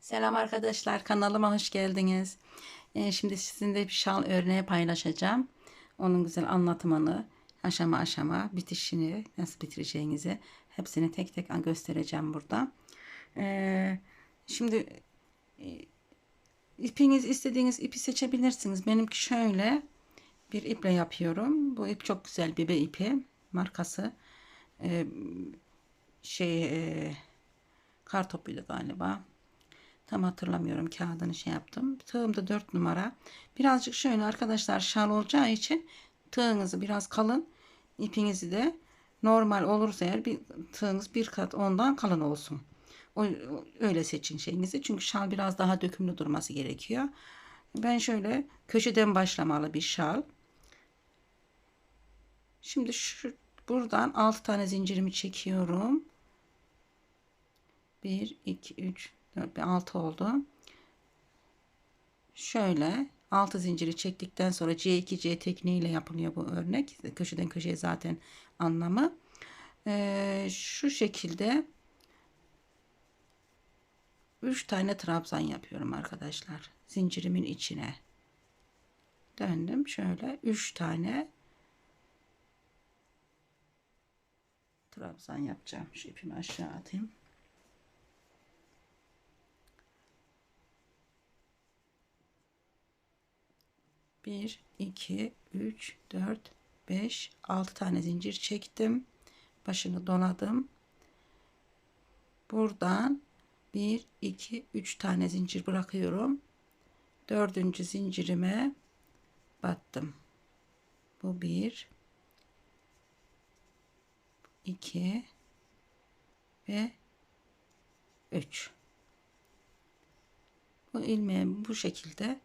Selam arkadaşlar kanalıma hoş geldiniz. Ee, şimdi sizinle bir şal örneği paylaşacağım. Onun güzel anlatımını aşama aşama bitişini nasıl bitireceğinizi hepsini tek tek göstereceğim burada. Ee, şimdi e, ipiniz istediğiniz ipi seçebilirsiniz. Benimki şöyle bir iple yapıyorum. Bu ip çok güzel bebe ipi markası. Ee, şey e, kartopuydu galiba. Tam hatırlamıyorum kağıdını şey yaptım. Tığım da 4 numara. Birazcık şöyle arkadaşlar şal olacağı için tığınızı biraz kalın. ipinizi de normal olursa eğer bir tığınız bir kat ondan kalın olsun. O, öyle seçin şeyinizi. Çünkü şal biraz daha dökümlü durması gerekiyor. Ben şöyle köşeden başlamalı bir şal. Şimdi şu buradan 6 tane zincirimi çekiyorum. 1 2 3 4 6 oldu. Şöyle 6 zinciri çektikten sonra C2C tekniğiyle yapılıyor bu örnek. Köşeden köşeye zaten anlamı. Ee, şu şekilde 3 tane trabzan yapıyorum arkadaşlar. Zincirimin içine. Döndüm şöyle 3 tane trabzan yapacağım. Şu ipimi aşağı atayım. Bir, iki, üç, dört, beş, altı tane zincir çektim. Başını doladım. Buradan bir, iki, üç tane zincir bırakıyorum. Dördüncü zincirime battım. Bu bir, iki ve üç. Bu ilmeği bu şekilde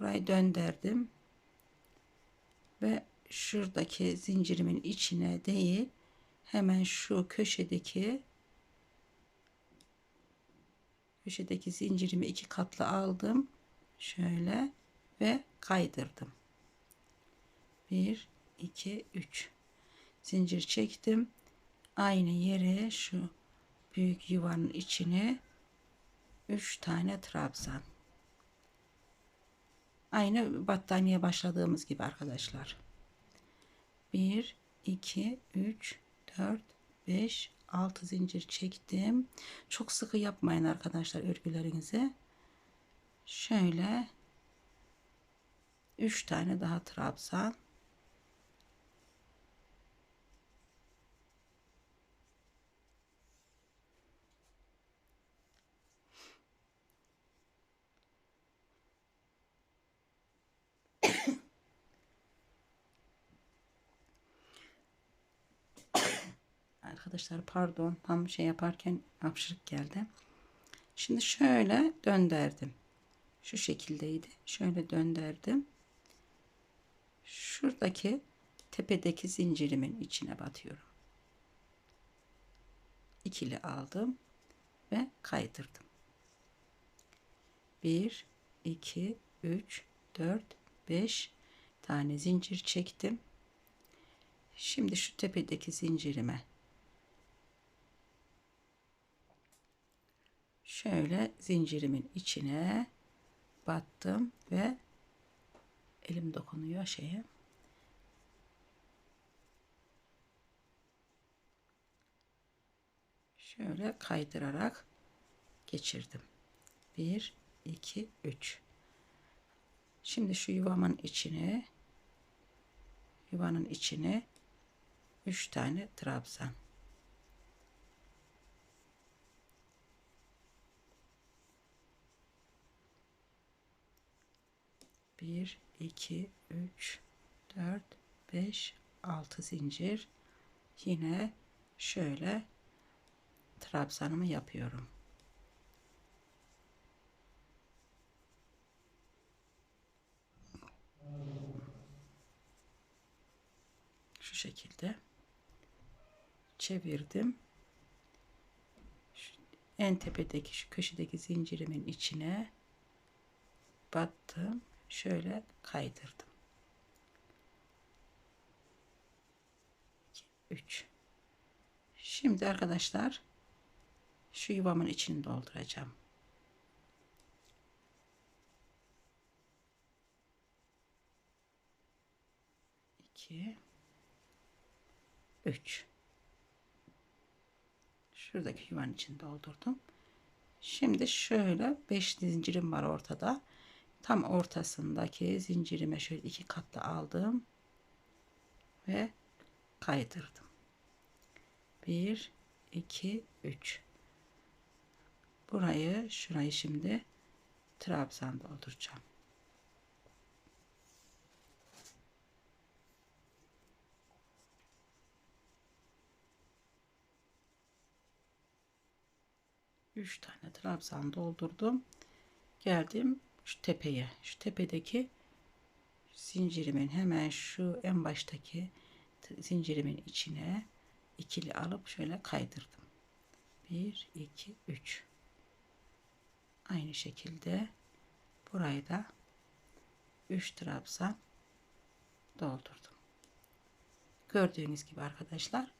burayı döndürdüm ve şuradaki zincirimin içine değil hemen şu köşedeki köşedeki zincirimi iki katlı aldım. Şöyle ve kaydırdım. 1 2 3 zincir çektim. Aynı yere şu büyük yuvanın içine 3 tane trabzan Aynı battaniye başladığımız gibi arkadaşlar. 1, 2, 3, 4, 5, 6 zincir çektim. Çok sıkı yapmayın arkadaşlar örgülerinizi. Şöyle 3 tane daha trabzan. Arkadaşlar pardon tam şey yaparken hapşırık geldi. Şimdi şöyle döndürdüm. Şu şekildeydi. Şöyle döndürdüm. Şuradaki tepedeki zincirimin içine batıyorum. İkili aldım ve kaydırdım. 1 2 3 4 5 tane zincir çektim. Şimdi şu tepedeki zincirime şöyle zincirimin içine battım ve elim dokunuyor şeye. Şöyle kaydırarak geçirdim. 1 2 3 Şimdi şu yuvamın içine yuvanın içine 3 tane trabzan 1 2 3 4 5 6 zincir. Yine şöyle trabzanımı yapıyorum. Şu şekilde çevirdim. En tepedeki şu köşedeki zincirimin içine battım şöyle kaydırdım. 3 Şimdi arkadaşlar şu yuvamın içini dolduracağım. İki, üç. Şuradaki yuvanın içini doldurdum. Şimdi şöyle 5 zincirim var ortada. Tam ortasındaki zincirime şöyle iki katlı aldım ve kaydırdım. 1 2 3 Burayı şurayı şimdi trabzan dolduracağım. Üç tane trabzan doldurdum. Geldim şu tepeye. Şu tepedeki zincirimin hemen şu en baştaki zincirimin içine ikili alıp şöyle kaydırdım. 1 2 3 Aynı şekilde burayı da 3 trabzan doldurdum. Gördüğünüz gibi arkadaşlar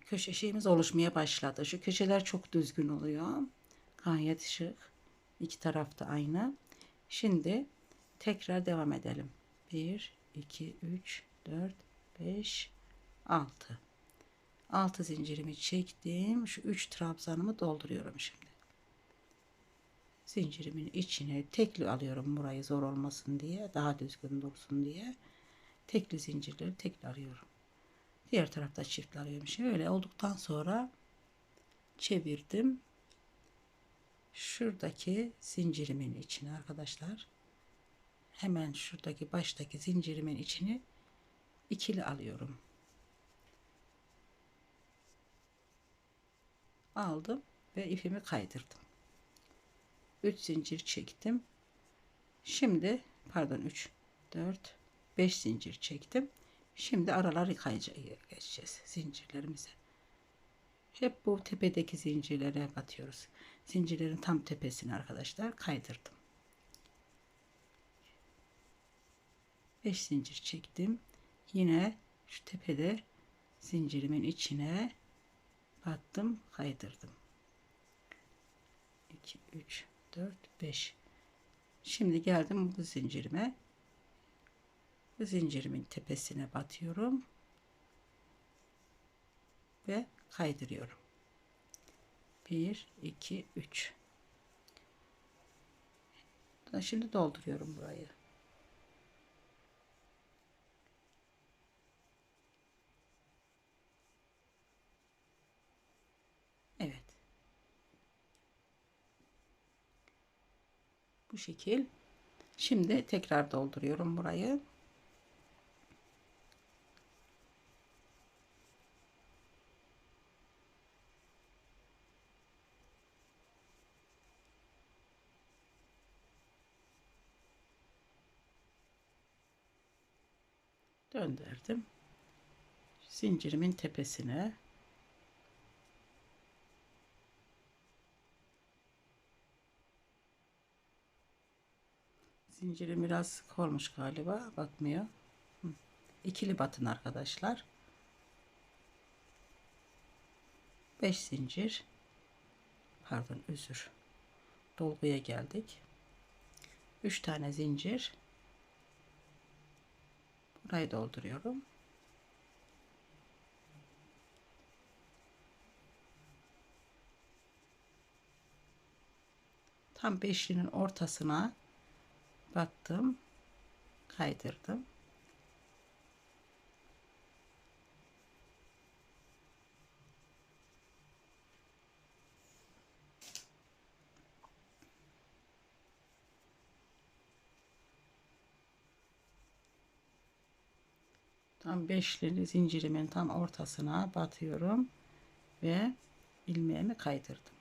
köşe şeyimiz oluşmaya başladı. Şu köşeler çok düzgün oluyor. Gayet şık. İki tarafta aynı. Şimdi tekrar devam edelim. 1 2 3 4 5 6 6 zincirimi çektim. Şu 3 trabzanımı dolduruyorum şimdi zincirimin içine tekli alıyorum burayı zor olmasın diye daha düzgün dursun diye tekli zincirleri tekli arıyorum diğer tarafta çiftli arıyorum şimdi öyle olduktan sonra çevirdim şuradaki zincirimin içine arkadaşlar hemen şuradaki baştaki zincirimin içini ikili alıyorum aldım ve ipimi kaydırdım 3 zincir çektim. Şimdi pardon 3 4 5 zincir çektim. Şimdi araları geçeceğiz zincirlerimize. Hep bu tepedeki zincirlere batıyoruz. Zincirlerin tam tepesini arkadaşlar kaydırdım. 5 zincir çektim. Yine şu tepede zincirimin içine battım, kaydırdım. 2 3 4 5 şimdi geldim bu zincirime bu zincirimin tepesine batıyorum ve kaydırıyorum 1 2 3 şimdi dolduruyorum burayı Evet Bu şekil. Şimdi tekrar dolduruyorum burayı. Döndürdüm. Zincirimin tepesine Zincirim biraz sık olmuş galiba. Batmıyor. İkili batın arkadaşlar. 5 zincir. Pardon özür. Dolguya geldik. 3 tane zincir. Burayı dolduruyorum. Tam beşlinin ortasına battım kaydırdım tam beşli zincirimin tam ortasına batıyorum ve ilmeğimi kaydırdım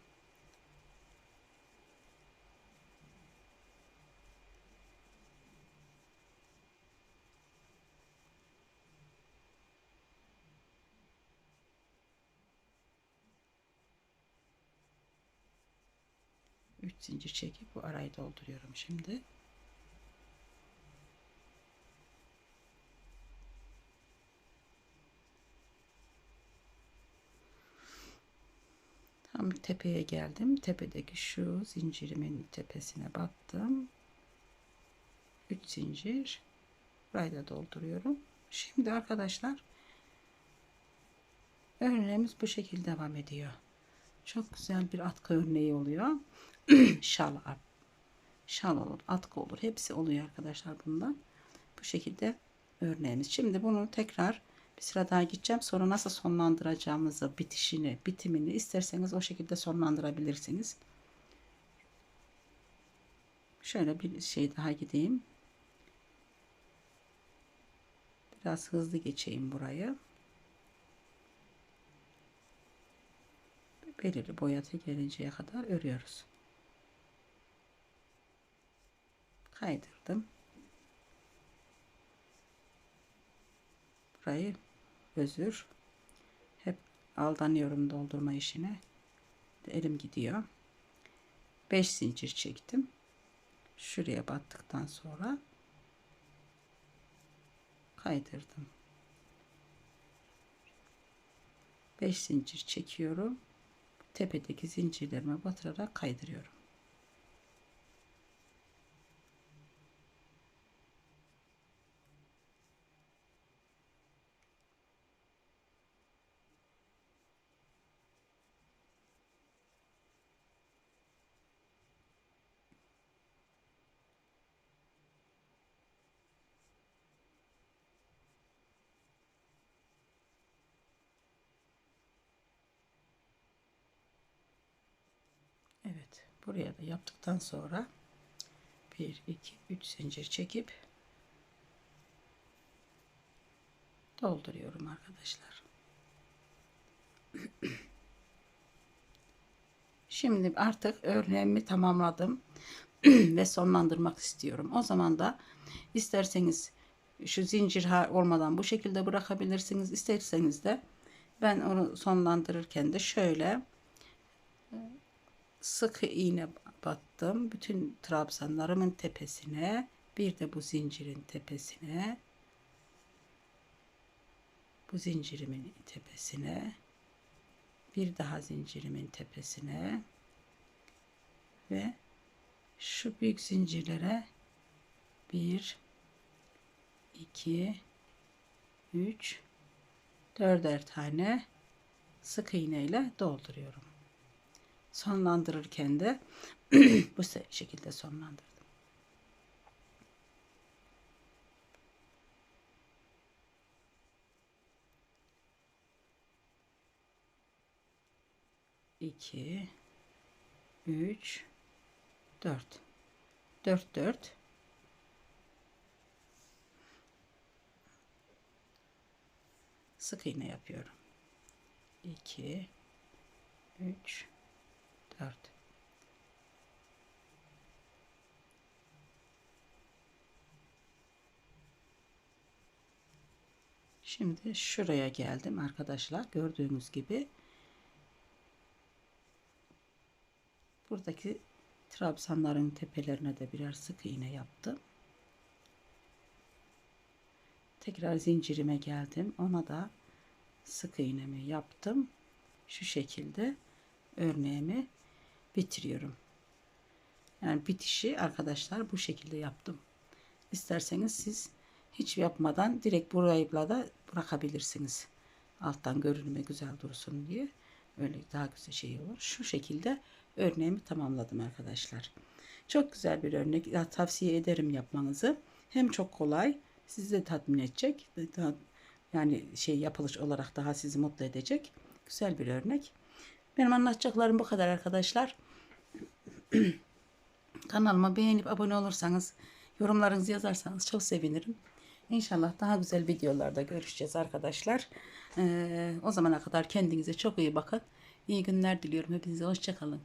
3 zincir çekip bu arayı dolduruyorum şimdi. Tam tepeye geldim. Tepedeki şu zincirimin tepesine battım. 3 zincir. Burayı da dolduruyorum. Şimdi arkadaşlar örneğimiz bu şekilde devam ediyor. Çok güzel bir atkı örneği oluyor. şal, şal olur, atkı olur. Hepsi oluyor arkadaşlar bundan. Bu şekilde örneğimiz. Şimdi bunu tekrar bir sıra daha gideceğim. Sonra nasıl sonlandıracağımızı, bitişini, bitimini isterseniz o şekilde sonlandırabilirsiniz. Şöyle bir şey daha gideyim. Biraz hızlı geçeyim burayı. Belirli boyata gelinceye kadar örüyoruz. Kaydırdım. Burayı özür. Hep aldanıyorum doldurma işine. Elim gidiyor. 5 zincir çektim. Şuraya battıktan sonra kaydırdım. 5 zincir çekiyorum. Tepedeki zincirlerime batırarak kaydırıyorum. Evet buraya da yaptıktan sonra 1 2 3 zincir çekip dolduruyorum arkadaşlar. Şimdi artık örneğimi tamamladım ve sonlandırmak istiyorum. O zaman da isterseniz şu zincir olmadan bu şekilde bırakabilirsiniz. İsterseniz de ben onu sonlandırırken de şöyle sık iğne battım. Bütün trabzanlarımın tepesine bir de bu zincirin tepesine bu zincirimin tepesine bir daha zincirimin tepesine ve şu büyük zincirlere 1 2 3 dörder tane sık iğne ile dolduruyorum sonlandırırken de bu şekilde sonlandırdım. İki, üç, dört, dört, dört. Sık iğne yapıyorum. İki, üç, 4 Şimdi şuraya geldim arkadaşlar. Gördüğünüz gibi buradaki trabzanların tepelerine de birer sık iğne yaptım. Tekrar zincirime geldim. Ona da sık iğnemi yaptım. Şu şekilde örneğimi bitiriyorum. Yani bitişi arkadaşlar bu şekilde yaptım. İsterseniz siz hiç yapmadan direkt burayı da bırakabilirsiniz. Alttan görünüme güzel dursun diye. Öyle daha güzel şey olur. Şu şekilde örneğimi tamamladım arkadaşlar. Çok güzel bir örnek. Ya, tavsiye ederim yapmanızı. Hem çok kolay, sizi de tatmin edecek. Daha, yani şey yapılış olarak daha sizi mutlu edecek. Güzel bir örnek. Benim anlatacaklarım bu kadar arkadaşlar. Kanalıma beğenip abone olursanız, yorumlarınızı yazarsanız çok sevinirim. İnşallah daha güzel videolarda görüşeceğiz arkadaşlar. Ee, o zamana kadar kendinize çok iyi bakın. İyi günler diliyorum. Hepinize hoşçakalın.